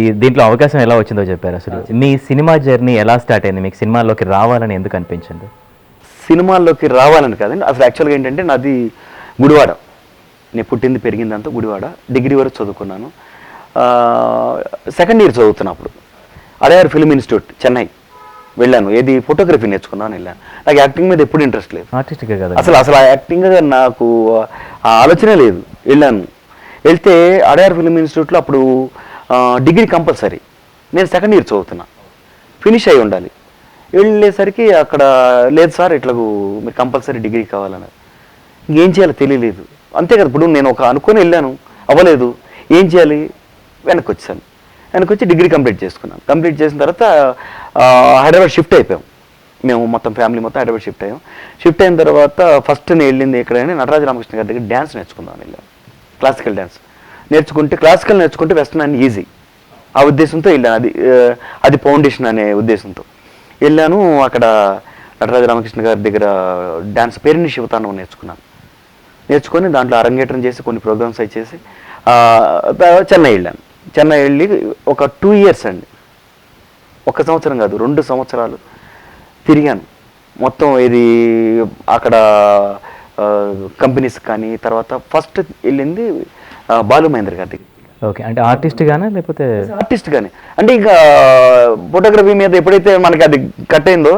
ఈ దీంట్లో అవకాశం ఎలా వచ్చిందో చెప్పారు అసలు? మీ సినిమా జర్నీ ఎలా స్టార్ట్ అయింది? మీకు సినిమాల్లోకి రావాలని ఎందుకు అనిపించింది? సినిమాల్లోకి రావాలని కాదండి. అసలు యాక్చువల్గా ఏంటంటే నాది గుడివాడ. నేను పుట్టింది పెరిగిందంతా గుడివాడ. డిగ్రీ వరకు చదువుకున్నాను. సెకండ్ ఇయర్ చదువుతున్నప్పుడు అడయార్ ఫిల్మ్ ఇన్స్టిట్యూట్ చెన్నై వెళ్ళాను. ఏది ఫోటోగ్రఫీ నేర్చుకున్నాను వెళ్ళాను. నాకు యాక్టింగ్ మీద ఎప్పుడు ఇంట్రెస్ట్ లేదు. ఆర్టిస్ట్గా కదా అసలు అసలు ఆ యాక్టింగ్ నాకు ఆ ఆలోచనే లేదు. వెళ్ళాను. వెళ్తే అడయార్ ఫిల్మ్ ఇన్స్టిట్యూట్లో అప్పుడు డిగ్రీ కంపల్సరీ. నేను సెకండ్ ఇయర్ చదువుతున్నా. ఫినిష్ అయి ఉండాలి. వెళ్ళేసరికి అక్కడ లేదు సార్ ఇట్లా మీరు కంపల్సరీ డిగ్రీ కావాలన్నారు. ఇంకేం చేయాలో తెలియలేదు. అంతే కదా ఇప్పుడు నేను ఒక అనుకొని వెళ్ళాను. అవ్వలేదు. ఏం చేయాలి? వెనక్కి వచ్చాను వెనక్కి వచ్చి డిగ్రీ కంప్లీట్ చేసుకున్నాను. కంప్లీట్ చేసిన తర్వాత హైదరాబాద్ షిఫ్ట్ అయిపోయాం. మేము మొత్తం ఫ్యామిలీ మొత్తం హైదరాబాద్ షిఫ్ట్ అయ్యాం. షిఫ్ట్ అయిన తర్వాత ఫస్ట్ నేను వెళ్ళింది ఎక్కడైనా నటరాజ రామకృష్ణ గారి దగ్గర డ్యాన్స్ నేర్చుకుందాం వెళ్ళాను. Classical dance. నేర్చుకుంటే క్లాసికల్ నేర్చుకుంటే వెస్ట్రన్ అని ఈజీ ఆ ఉద్దేశంతో వెళ్ళాను. అది అది ఫౌండేషన్ అనే ఉద్దేశంతో. వెళ్ళాను అక్కడ నటరాజ రామకృష్ణ గారి దగ్గర డ్యాన్స్ పేరుని శివతాండవం నేర్చుకున్నాను. నేర్చుకొని దాంట్లో అరంగేట్రం చేసి కొన్ని ప్రోగ్రామ్స్ అవి చేసి చెన్నై వెళ్ళాను. చెన్నై వెళ్ళి ఒక టూ ఇయర్స్ అండి. ఒక సంవత్సరం కాదు రెండు సంవత్సరాలు తిరిగాను. మొత్తం ఇది అక్కడ కంపెనీస్ కానీ తర్వాత ఫస్ట్ వెళ్ళింది బాలు మహేంద్ర గారి దగ్గర ఓకే అంటే ఆర్టిస్ట్ గానా లేకపోతే? ఆర్టిస్ట్ కానీ అంటే ఇంకా ఫోటోగ్రఫీ మీద ఎప్పుడైతే మనకి అది కట్ అయిందో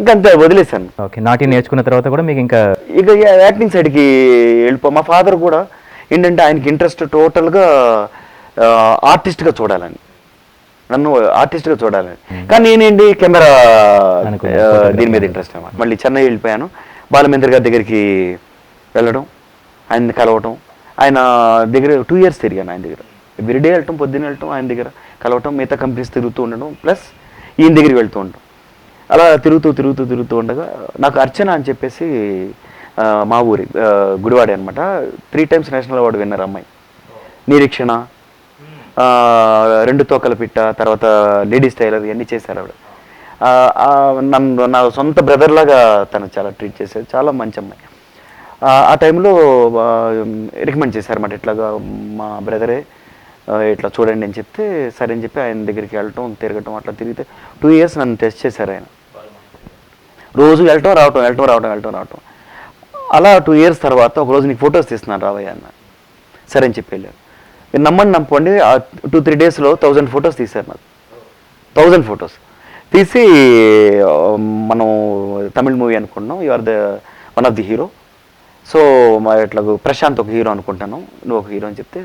ఇంకా అంతే వదిలేశాను. ఓకే నాట్యం నేర్చుకున్న తర్వాత కూడా మీకు ఇంకా ఇక యాక్టింగ్ సైడ్కి వెళ్ళిపో. మా ఫాదర్ కూడా ఏంటంటే ఆయనకి ఇంట్రెస్ట్ టోటల్గా ఆర్టిస్ట్గా చూడాలని. నన్ను ఆర్టిస్ట్గా చూడాలని. కానీ నేనేంటి కెమెరా. దీని మీద ఇంట్రెస్ట్ అనమాట మళ్ళీ చెన్నై వెళ్ళిపోయాను. బాలమేంద్ర గారి దగ్గరికి వెళ్ళడం ఆయన్ని కలవటం ఆయన దగ్గర టూ ఇయర్స్ తిరిగాను ఆయన దగ్గర. ఎవ్రీడే వెళ్ళటం పొద్దున్న వెళ్ళటం ఆయన దగ్గర కలవటం మిగతా కంపెనీస్ తిరుగుతూ ఉండడం ప్లస్ ఈయన దగ్గరికి వెళ్తూ ఉండటం. అలా తిరుగుతూ తిరుగుతూ తిరుగుతూ ఉండగా నాకు అర్చన అని చెప్పేసి మా ఊరి ఆ, గుడివాడే అనమాట three times national award winner అమ్మాయి. నిరీక్షణ రెండు తోకల పిట్ట తర్వాత లేడీస్ టైలర్ ఇవన్నీ చేశారు ఆవిడ. నన్ను నా సొంత బ్రదర్లాగా తను చాలా ట్రీట్ చేసేది చాలా మంచి అమ్మాయి. ఆ, టైంలో రికమెండ్ చేశారన్నమాట. ఇట్లాగా మా బ్రదరే ఇట్లా చూడండి అని చెప్తే సరే అని చెప్పి ఆయన దగ్గరికి వెళ్ళటం తిరగటం అట్లా తిరిగితే టూ ఇయర్స్ నన్ను టెస్ట్ చేశారు ఆయన. రోజు వెళ్ళటం రావటం వెళ్ళటం రావటం వెళ్ళటం రావటం. అలా టూ ఇయర్స్ తర్వాత ఒకరోజు నీకు ఫొటోస్ తీస్తున్నాను రావయ్య అన్న. సరే అని చెప్పి వెళ్ళారు. మీరు నమ్మండి నమ్ముకోండి ఆ టూ త్రీ డేస్లో థౌజండ్ ఫొటోస్ తీశారు నాకు. Thousand photos. తీసి మనం తమిళ్ మూవీ అనుకున్నాం. You are the one of the hero. So మా ఇట్లా ప్రశాంత్ ఒక హీరో అనుకుంటాను. నువ్వు ఒక హీరో అని చెప్తే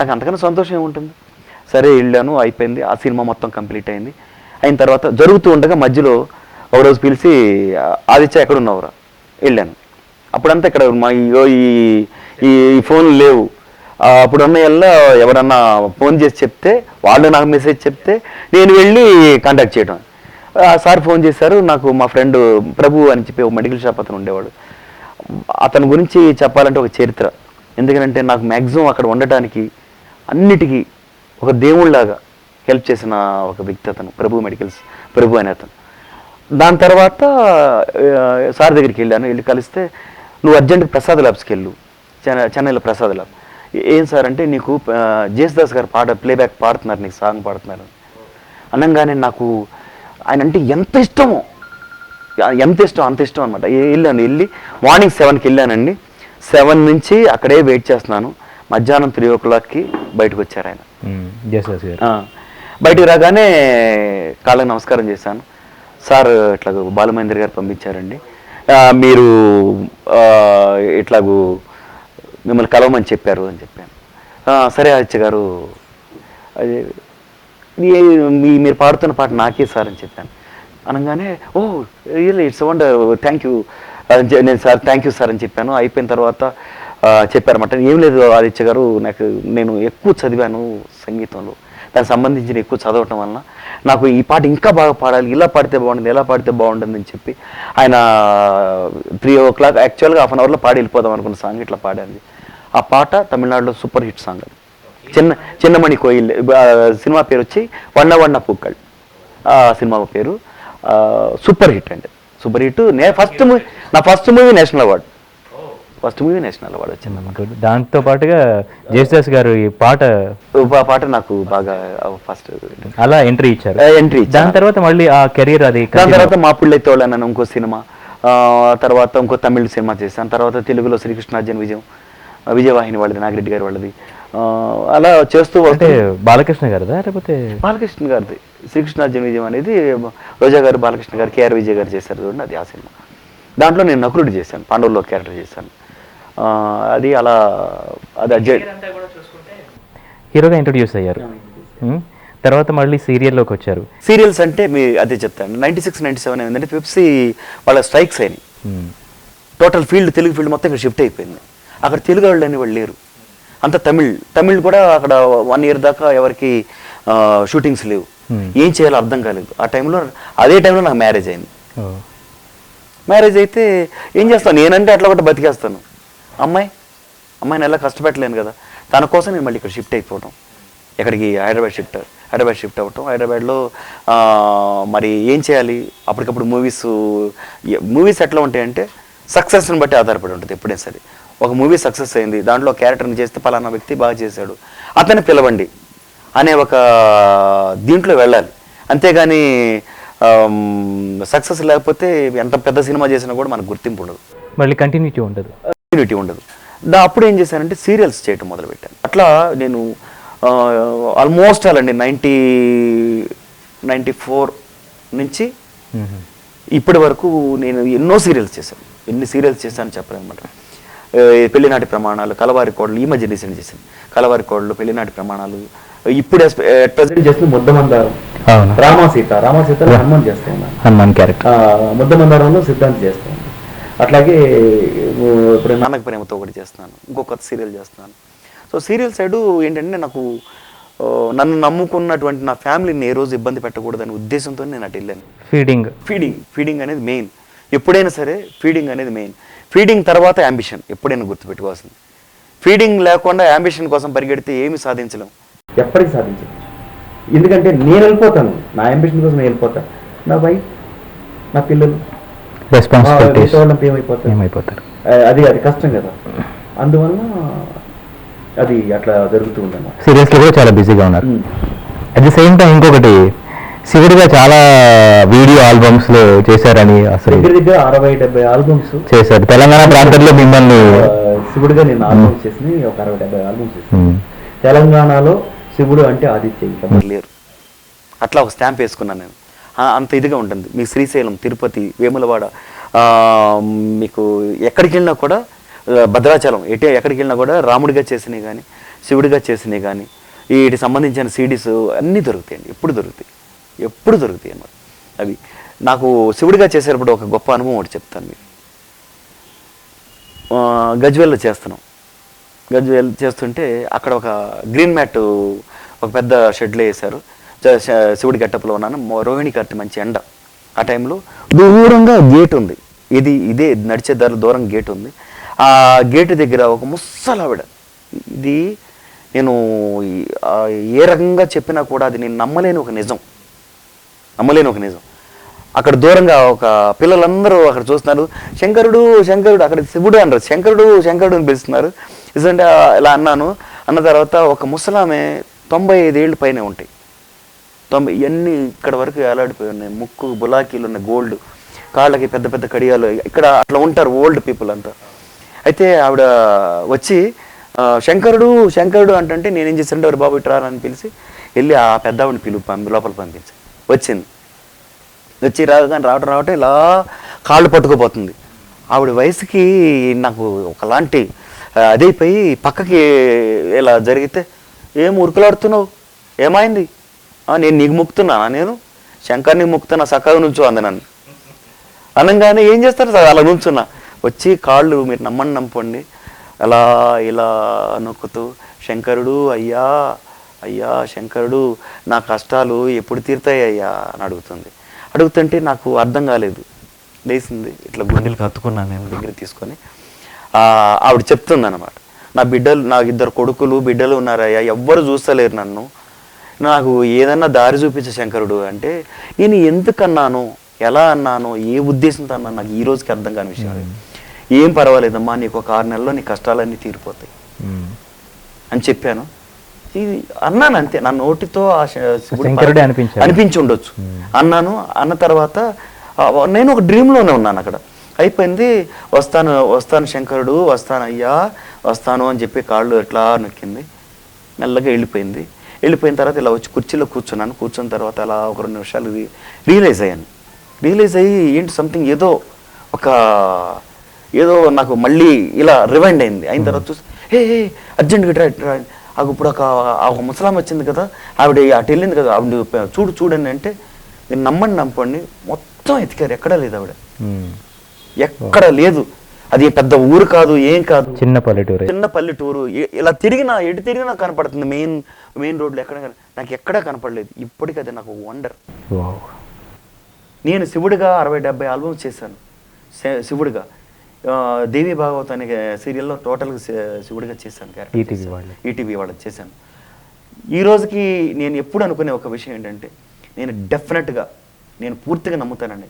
నాకు అంతకన్నా సంతోషం ఏముంటుంది? సరే వెళ్ళాను అయిపోయింది. ఆ సినిమా మొత్తం కంప్లీట్ అయింది. అయిన తర్వాత జరుగుతూ ఉండగా మధ్యలో ఒకరోజు పిలిచి ఆదిత్య ఎక్కడ ఉన్నావురా వెళ్ళాను. అప్పుడంతా ఇక్కడ మా ఇగో ఈ ఈ ఫోన్ ఫోన్లు లేవు. ఆ, అప్పుడున్న ఎవరన్నా ఫోన్ చేసి చెప్తే వాళ్ళు నాకు మెసేజ్ చెప్తే నేను వెళ్ళి కాంటాక్ట్ చేయడం ఆ సార్ ఫోన్ చేశారు. నాకు మా ఫ్రెండ్ ప్రభు అని చెప్పి ఒక మెడికల్ షాప్ అతను ఉండేవాడు. అతని గురించి చెప్పాలంటే ఒక చరిత్ర. ఎందుకంటే నాకు మ్యాక్సిమం అక్కడ ఉండటానికి అన్నిటికీ ఒక దేవుళ్ళలాగా హెల్ప్ చేసిన ఒక వ్యక్తి అతను ప్రభు మెడికల్స్ ప్రభు అనే అతను. దాని తర్వాత సార్ దగ్గరికి వెళ్ళాను వెళ్ళి కలిస్తే నువ్వు అర్జెంట్ ప్రసాద్ ల్యాబ్స్కి వెళ్ళు చెన్నై చెన్నైలో ప్రసాద్ ల్యాబ్ ఏం సార్ అంటే నీకు జేసుదాస్ గారు పాట ప్లేబ్యాక్ పాడుతున్నారు నీకు సాంగ్ పాడుతున్నారు. అనగానే నాకు ఆయన అంటే ఎంత ఇష్టమో ఎంత ఇష్టం అంత ఇష్టం అనమాట వెళ్ళాను వెళ్ళి మార్నింగ్ సెవెన్కి వెళ్ళానండి. సెవెన్ నుంచి అక్కడే వెయిట్ చేస్తున్నాను. మధ్యాహ్నం త్రీ ఓ క్లాక్కి బయటకు వచ్చారు ఆయన. బయటికి రాగానే కాళ్ళకి నమస్కారం చేశాను. సార్ ఇట్లా బాలమహేంద్ర గారు పంపించారండి. మీరు ఇట్లాగూ మిమ్మల్ని కలవమని చెప్పారు అని చెప్పాను. "ఆ, సరే ఆదిత్య గారు అది మీ- మీ- మీరు పాడుతున్న పాట నాకే సార్ అని చెప్పాను. అనగానే ఓ really it's wonder thank you నేను సార్ థ్యాంక్ యూ సార్ అని చెప్పాను. అయిపోయిన తర్వాత చెప్పారన్నమాట. ఏం లేదు ఆదిత్య గారు నాకు నేను ఎక్కువ చదివాను సంగీతంలో. దానికి సంబంధించిన ఎక్కువ చదవటం వలన నాకు ఈ పాట ఇంకా బాగా పాడాలి. ఇలా పాడితే బాగుంటుంది ఎలా పాడితే బాగుంటుంది అని చెప్పి ఆయన త్రీ ఓ క్లాక్ యాక్చువల్గా హాఫ్ అన్ అవర్లో పాడి వెళ్ళిపోదాం అనుకున్న సాంగ్ ఇట్లా పాడాను. ఆ పాట తమిళనాడులో సూపర్ హిట్ సాంగ్ అది. చిన్న చిన్నమణి కోయిల్ సినిమా పేరు వచ్చి వన్న వన్న పూక్కల్ ఆ సినిమా పేరు. సూపర్ హిట్ అండి. Super hit. నే ఫస్ట్ మూవీ నా first movie national award. First movie national award వచ్చింది. దాంతో పాటుగా జేసుదాస్ గారు ఈ పాట పాట నాకు బాగా ఫస్ట్ అలా ఎంట్రీ ఇచ్చారు. ఎంట్రీ దాని తర్వాత మళ్ళీ ఆ కెరీర్ అది దాని తర్వాత మా పుళ్ళైతే వాళ్ళని ఇంకో సినిమా. తర్వాత ఇంకో తమిళ సినిమా చేశాను. తర్వాత తెలుగులో శ్రీకృష్ణార్జున విజయం విజయవాహిని వాళ్ళది నాగిరెడ్డి గారి వాళ్ళది. అలా చేస్తూ అంటే బాలకృష్ణ గారిదా? లేకపోతే బాలకృష్ణ గారిది. శ్రీకృష్ణార్జున విజయం అనేది రోజా గారు బాలకృష్ణ గారు కేఆర్ విజయ్ గారు చేశారు చూడండి అది ఆ సినిమా. దాంట్లో నేను నకులుడు చేశాను పాండవుల్లో క్యారెక్టర్ చేశాను. ఆ, అది అలా అది అజయ్. హీరోగా ఇంట్రొడ్యూస్ అయ్యారు. తర్వాత మళ్ళీ సీరియల్లోకి వచ్చారు. సీరియల్స్ అంటే మీ అదే చెప్తాను. నైంటీ సిక్స్ నైంటీ సెవెన్ ఏంటంటే పెప్సీ వాళ్ళ స్ట్రైక్స్ అయినాయి. టోటల్ ఫీల్డ్ తెలుగు ఫీల్డ్ మొత్తం ఇక్కడ షిఫ్ట్ అయిపోయింది. అక్కడ తెలుగు వాళ్ళు అనేవాళ్ళు లేరు. అంత తమిళ్ తమిళ్ కూడా అక్కడ వన్ ఇయర్ దాకా ఎవరికి షూటింగ్స్ లేవు. Hmm. ఏం చేయాలో అర్థం కాలేదు. ఆ టైంలో అదే టైంలో నాకు మ్యారేజ్ అయింది. మ్యారేజ్ అయితే ఏం చేస్తాను? నేనంటే అట్లా ఒకటి బతికేస్తాను. అమ్మాయి అమ్మాయిని ఎలా కష్టపెట్టలేను కదా. తన కోసం నేను మళ్ళీ ఇక్కడ షిఫ్ట్ అయిపోవడం ఎక్కడికి? హైదరాబాద్ షిఫ్ట్ హైదరాబాద్ షిఫ్ట్ అవ్వటం. హైదరాబాద్లో మరి ఏం చేయాలి? అప్పటికప్పుడు మూవీస్ మూవీస్ ఎట్లా ఉంటాయంటే సక్సెస్ని బట్టి ఆధారపడి ఉంటుంది ఎప్పుడైనా సరే. ఒక మూవీ సక్సెస్ అయింది. దాంట్లో క్యారెక్టర్ని చేస్తే పలానా వ్యక్తి బాగా చేశాడు. అతన్ని పిలవండి అనే ఒక దీంట్లో వెళ్ళాలి. అంతేగాని సక్సెస్ లేకపోతే ఎంత పెద్ద సినిమా చేసినా కూడా మనకు గుర్తింపు ఉండదు. మళ్ళీ కంటిన్యూటీ ఉండదు. కంటిన్యూటీ ఉండదు. దా అప్పుడు ఏం చేశానంటే సీరియల్స్ చేయటం మొదలుపెట్టాను అట్లా నేను ఆల్మోస్ట్ అలాండి నైంటీ నైంటీ ఫోర్ నుంచి. ఇప్పటి వరకు నేను ఎన్నో సీరియల్స్ చేశాను. ఎన్ని సీరియల్స్ చేశాను చెప్పలేనమాట పెళ్ళినాటి ప్రమాణాలు కలవారి కోడలు ఈ మధ్య రీసెంట్ చేశాను కలవారి కోడలు పెళ్ళినాటి ప్రమాణాలు ఇప్పుడు ప్రజెంట్ చేస్తున్న ముద్దమందారం. రామా సీత రామా సీత హనుమాన్ చేస్తూ హనుమాన్ క్యారెక్టర్. ముద్దమందారంలో సిద్ధాంత్ చేస్తాను అట్లాగే ఇప్పుడు నాన్నక ప్రేమతో ఒకటి చేస్తున్నాను ఇంకో కొత్త సీరియల్ చేస్తున్నాను. సో సీరియల్ సైడు ఏంటంటే నాకు నన్ను నమ్ముకున్నటువంటి నా ఫ్యామిలీని ఏ రోజు ఇబ్బంది పెట్టకూడదనే ఉద్దేశంతో నేను అటు వెళ్ళాను. ఫీడింగ్. ఫీడింగ్ ఫీడింగ్ అనేది మెయిన్. ఎప్పుడైనా సరే ఫీడింగ్ అనేది మెయిన్ ఫీడింగ్ తర్వాత అంబిషన్ ఎప్పుడైనా గుర్తుపెట్టుకోవాల్సింది. ఫీడింగ్ లేకుండా అంబిషన్ కోసం పరిగెడితే ఏమి సాధించలేం. ఎప్పటికీ సాధించలేం. ఎందుకంటే నేను వెళ్ళిపోతాను. నా అంబిషన్ కోసం నేను వెళ్ళిపోతాను నా వైఫ్ నా పిల్లలు రెస్పాన్సిబిలిటీస్ వాళ్ళంతా ఏమైపోతారు? ఏమైపోతారు? అది అది కష్టం కదా. అందువల్ల అది అట్లా జరుగుతూ ఉందన్నమాట. సీరియల్స్లో కూడా చాలా బిజీగా ఉన్నారు. అట్ ది సేమ్ టైం ఇంకొకటి శివుడిగా చాలా వీడియో ఆల్బమ్స్లో చేశారని అసలు దగ్గర దగ్గర అరవై డెబ్బై ఆల్బమ్స్ చేశారు. తెలంగాణ ప్రాంతంలో మిమ్మల్ని శివుడిగా నేను ఆల్బమ్స్ చేసి ఒక అరవై డెబ్బై ఆల్బమ్స్ ఉమ్. తెలంగాణలో శివుడు అంటే ఆదిత్య ఇంకా లేరు. అట్లా ఒక స్టాంప్ వేసుకున్నాను నేను. అంత ఇదిగా ఉంటుంది. మీ శ్రీశైలం తిరుపతి వేములవాడ మీకు ఎక్కడికి వెళ్ళినా కూడా భద్రాచలం ఎటే ఎక్కడికి వెళ్ళినా కూడా రాముడిగా చేసినవి కానీ శివుడిగా చేసినవి కానీ వీటికి సంబంధించిన సీడీస్ అన్నీ దొరుకుతాయండి. ఎప్పుడు దొరుకుతాయి. ఎప్పుడు దొరుకుతాయి అన్నమాట. అవి నాకు శివుడిగా చేసేటప్పుడు ఒక గొప్ప అనుభవం ఒకటి చెప్తాను మీకు. గజ్వేల్లో చేస్తున్నాం. గజ్వేల్ చేస్తుంటే అక్కడ ఒక గ్రీన్ మ్యాట్ ఒక పెద్ద షెడ్లో వేశారు. శివుడి గట్టపులో ఉన్నాను. రోహిణి కట్టి మంచి ఎండ. ఆ టైంలో దూరంగా గేట్ ఉంది. ఇది ఇదే నడిచే దారి దూరం గేట్ ఉంది. ఆ గేట్ దగ్గర ఒక ముసలావిడ. ఇది నేను ఏ రకంగా చెప్పినా కూడా అది నేను నమ్మలేని ఒక నిజం. నమ్మలేని ఒక నిజం. అక్కడ దూరంగా ఒక పిల్లలందరూ అక్కడ చూస్తున్నారు. శంకరుడు శంకరుడు అక్కడ శివుడు అన్నారు శంకరుడు శంకరుడు అని పిలుస్తున్నారు. ఎందుకంటే ఇలా అన్నాను. అన్న తర్వాత ఒక ముసలామె తొంభై ఐదేళ్ళు పైన ఉంటాయి. తొంభై ఇవన్నీ ఇక్కడ వరకు వేలాడిపోయి ఉన్నాయి. ముక్కు బులాకీలు ఉన్నాయి గోల్డ్. కాళ్ళకి పెద్ద పెద్ద కడియాలు. ఇక్కడ అట్లా ఉంటారు ఓల్డ్ పీపుల్ అంతా. అయితే ఆవిడ వచ్చి శంకరుడు శంకరుడు అంటే నేనేం చేశానంటే ఎవరు బాబు ఇట్రా అని పిలిచి వెళ్ళి ఆ పెద్దవాడిని పిలుపు పంపి లోపల పంపించి. వచ్చింది. వచ్చి రాగానే రావటం రావటం ఇలా కాళ్ళు పట్టుకుపోతుంది. ఆవిడ వయసుకి నాకు ఒకలాంటి అదైపోయి పక్కకి ఇలా జరిగితే ఏం ఉరుకులాడుతున్నావు? ఏమైంది? నేను నీకు ముక్తున్నానా నేను? శంకర్ని ముక్తున్నా సక్కగా నుంచో అంది నన్ను. అనగానే ఏం చేస్తారు సార్? అలా నుంచున్నా. వచ్చి కాళ్ళు మీరు నమ్మని నమ్ముకోండి. అలా ఇలా నొక్కుతూ శంకరుడు అయ్యా అయ్యా శంకరుడు నా కష్టాలు ఎప్పుడు తీరుతాయి అయ్యా అని అడుగుతుంది. అడుగుతుంటే నాకు అర్థం కాలేదు. లేచింది ఇట్లా గుండెలు కత్తుకున్నాను నేను. దగ్గర తీసుకొని. ఆవిడ చెప్తుంది అనమాట నా బిడ్డలు నాకు ఇద్దరు కొడుకులు బిడ్డలు ఉన్నారయ్యా ఎవ్వరు చూస్తలేరు నన్ను. నాకు ఏదన్నా దారి చూపించే శంకరుడు అంటే నేను ఎందుకు అన్నాను ఎలా అన్నాను? ఏ ఉద్దేశంతో అన్నాను? నాకు ఈ రోజుకి అర్థం కాని విషయం ఏం పర్వాలేదమ్మా నీకు ఒక ఆరు నెలల్లో నీ కష్టాలన్నీ తీరిపోతాయి. అని చెప్పాను. ఇది అన్నాను అంతే నా నోటితో. అనిపించి ఉండొచ్చు అన్నాను అన్న తర్వాత నేను ఒక డ్రీమ్లోనే ఉన్నాను అక్కడ. అయిపోయింది వస్తాను వస్తాను శంకరుడు వస్తాను అయ్యా వస్తాను అని చెప్పి కాళ్ళు ఎట్లా నొక్కింది. మెల్లగా వెళ్ళిపోయింది. వెళ్ళిపోయిన తర్వాత ఇలా వచ్చి కుర్చీలో కూర్చున్నాను. కూర్చున్న తర్వాత అలా ఒక రెండు నిమిషాలు రియలైజ్ అయ్యాను. రియలైజ్ అయ్యి ఏంటి సంథింగ్ ఏదో ఒక ఏదో నాకు మళ్ళీ ఇలా రివైండ్ అయింది. అయిన తర్వాత చూసి హే హే అర్జెంట్గా ఇప్పుడు ఒక ఆ ఒక ముసలాం వచ్చింది కదా ఆవిడ అటు వెళ్ళింది కదా ఆవిడ చూడు చూడండి అంటే నేను నమ్మండి నమ్ముకోండి మొత్తం ఎతికారు. ఎక్కడా లేదు ఆవిడ. ఎక్కడ లేదు. అది పెద్ద ఊరు కాదు ఏం కాదు. చిన్న పల్లెటూరే. చిన్న పల్లెటూరు. ఇలా తిరిగినా ఎటు తిరిగినా కనపడుతుంది. మెయిన్ మెయిన్ రోడ్లు ఎక్కడ నాకు ఎక్కడా కనపడలేదు. ఇప్పటికీ అది నాకు వండర్. నేను శివుడిగా అరవై డెబ్బై ఆల్బమ్స్ చేశాను. శివుడిగా. దేవి భాగవత్ అనే సీరియల్లో టోటల్గా శివుడిగా చేశాను character ఈటీవీ చేశాను. వాళ్ళే. ఈటీవీ వాళ్ళకి చేశాను. ఈ రోజుకి నేను ఎప్పుడు అనుకునే ఒక విషయం ఏంటంటే నేను డెఫినెట్గా నేను పూర్తిగా నమ్ముతానండి.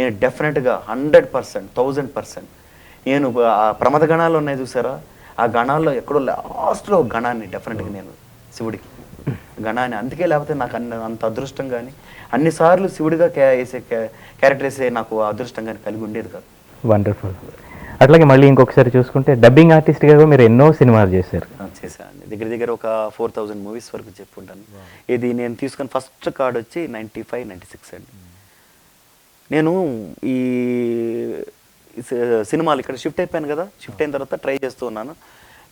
నేను డెఫినెట్గా హండ్రెడ్ పర్సెంట్ థౌజండ్ పర్సెంట్ నేను ఆ ప్రమద గణాలు ఉన్నాయి చూసారా? ఆ గణాల్లో ఎక్కడో లాస్ట్లో గణాన్ని డెఫినెట్గా నేను శివుడికి. గణాన్ని అందుకే లేకపోతే నాకు అన్ని అంత అదృష్టం కానీ అన్నిసార్లు శివుడిగా క్యా వేసే క్యా- క్యారెక్టర్ వేసే నాకు అదృష్టం కానీ కలిగి ఉండేది కాదు. వండర్ఫుల్. అట్లాగే మళ్ళీ ఇంకొకసారి చూసుకుంటే డబ్బింగ్ ఆర్టిస్ట్గా కూడా మీరు ఎన్నో సినిమాలు చేశారు. చేశాను దగ్గర దగ్గర ఒక ఫోర్ థౌజండ్ మూవీస్ వరకు చెప్పుంటాను. ఇది నేను తీసుకున్న ఫస్ట్ కార్డ్ వచ్చి నైంటీ ఫైవ్ నైంటీ సిక్స్ అండి. నేను ఈ సినిమాలు ఇక్కడ షిఫ్ట్ అయిపోయాను కదా షిఫ్ట్ అయిన తర్వాత ట్రై చేస్తూ ఉన్నాను.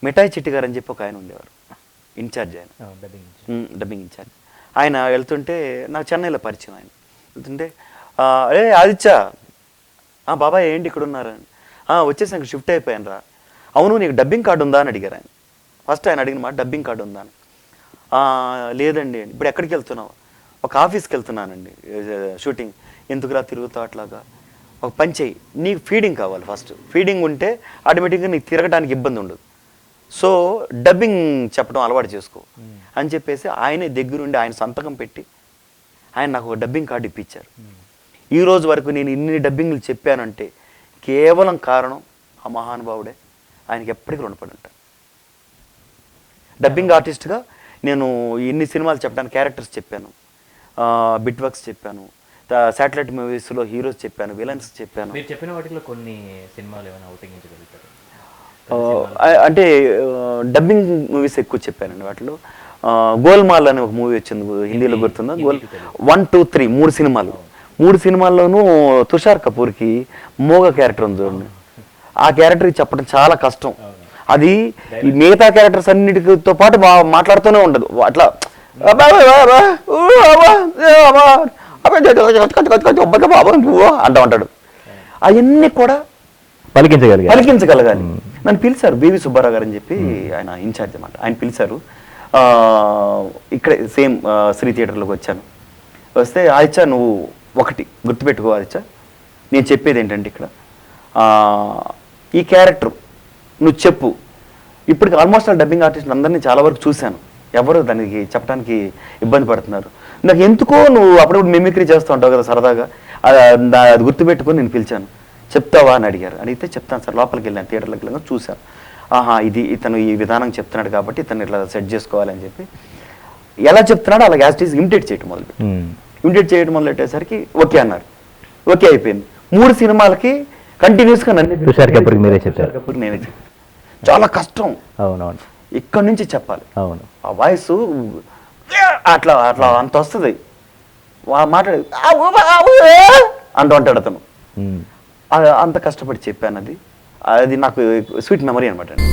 మిఠాయి చిట్టి గారు అని చెప్పి ఒక ఆయన ఉండేవారు. ఇన్ఛార్జ్ ఆయన. డబ్బింగ్ ఇన్ఛార్జ్ ఆయన. వెళ్తుంటే నాకు చెన్నైలో పరిచయం ఆయన. వెళ్తుంటే "ఆ, ఏ ఆదిత్య బాబాయ్ ఏంటి ఇక్కడ ఉన్నారు అని "ఆ, వచ్చేసాక షిఫ్ట్ అయిపోయాను రా అవును నీకు డబ్బింగ్ కార్డు ఉందా? అని అడిగారు ఆయన. ఫస్ట్ ఆయన అడిగిన మాట డబ్బింగ్ కార్డు ఉందా? అని. "ఆ, లేదండి ఇప్పుడు ఎక్కడికి వెళ్తున్నావు? ఒక ఆఫీస్కి వెళ్తున్నానండి. షూటింగ్. ఎందుకురా తిరుగుతా అట్లాగా? ఒక పని చెయ్యి. నీకు ఫీడింగ్ కావాలి ఫస్ట్. ఫీడింగ్ ఉంటే ఆటోమేటిక్గా నీకు తిరగడానికి ఇబ్బంది ఉండదు. సో డబ్బింగ్ చెప్పడం అలవాటు చేసుకో. అని చెప్పేసి ఆయనే దగ్గరుండి ఆయన సంతకం పెట్టి ఆయన నాకు ఒక డబ్బింగ్ కార్డు ఇప్పించారు. ఈ రోజు వరకు నేను ఇన్ని డబ్బింగ్లు చెప్పానంటే కేవలం కారణం ఆ మహానుభావుడే. ఆయనకి ఎప్పటికీ రుణపడి ఉంటాను డబ్బింగ్ ఆర్టిస్ట్గా నేను ఇన్ని సినిమాలు చెప్పడానికి క్యారెక్టర్స్ చెప్పాను. బిట్ వర్క్స్ చెప్పాను. శాటిలైట్ మూవీస్లో హీరోస్ చెప్పాను విలన్స్ చెప్పాను. మీరు చెప్పిన వాటిలో కొన్ని సినిమాలు ఏమైనా అంటే డబ్బింగ్ మూవీస్ ఎక్కువ చెప్పానండి వాటిలో. గోల్మాల్ అనే ఒక మూవీ వచ్చింది హిందీలో గుర్తుందా? గోల్ వన్ టూ త్రీ మూడు సినిమాలు. మూడు సినిమాల్లోనూ తుషార్ కపూర్కి మోగ క్యారెక్టర్ ఉంది చూడండి. ఆ క్యారెక్టర్ చెప్పడం చాలా కష్టం. అది మిగతా క్యారెక్టర్స్ అన్నిటితో పాటు మాట్లాడుతూనే ఉండదు. అట్లా అంటూ ఉంటాడు. అవన్నీ కూడా పలికించగలిగారు. పలికించగలగాలి. నన్ను పిలిచారు బేబీ సుబ్బారావు గారు అని చెప్పి ఆయన ఇన్ఛార్జ్ అనమాట ఆయన పిలిచారు. ఇక్కడే సేమ్ శ్రీ థియేటర్లోకి వచ్చాను. వస్తే ఆయిచా నువ్వు ఒకటి గుర్తుపెట్టుకో సార్ నేను చెప్పేది ఏంటంటే ఇక్కడ ఈ క్యారెక్టర్ నువ్వు చెప్పు. ఇప్పటికి ఆల్మోస్ట్ ఆల్ డబ్బింగ్ ఆర్టిస్ట్ అందరినీ చాలా వరకు చూశాను. ఎవరు దానికి చెప్పడానికి ఇబ్బంది పడుతున్నారు? నాకు ఎందుకో నువ్వు అప్పుడప్పుడు మిమిక్రీ చేస్తూ ఉంటావు కదా సరదాగా. అది గుర్తుపెట్టుకొని నేను పిలిచాను. చెప్తావా? అని అడిగారు. అడిగితే చెప్తాను సార్ లోపలికి వెళ్ళాను థియేటర్లోకి వెళ్ళాను చూశాను. ఆహా ఇది ఇతను ఈ విధానం చెప్తున్నాడు కాబట్టి ఇతను ఇట్లా సెట్ చేసుకోవాలని చెప్పి. ఎలా చెప్తున్నాడో అలా యాజ్ ఈజ్ ఇమిటేట్ చేయటం మొదలుపెట్టి ఇమిటేట్ చేయడం మొదలెట్టేసరికి ఓకే అన్నారు. ఓకే అయిపోయింది. మూడు సినిమాలకి కంటిన్యూస్గా నన్ను తుషార్ కపూర్కి మీరే చెప్పారు. నేనే చాలా కష్టం. అవునవును. ఇక్కడ నుంచి చెప్పాలి. అవును. ఆ వాయిస్ అట్లా అట్లా అంత వస్తుంది. మాట్లాడే. అంటూ ఉంటాడు అతను. అంత కష్టపడి చెప్పాను అది అది నాకు స్వీట్ మెమరీ అనమాట అండి.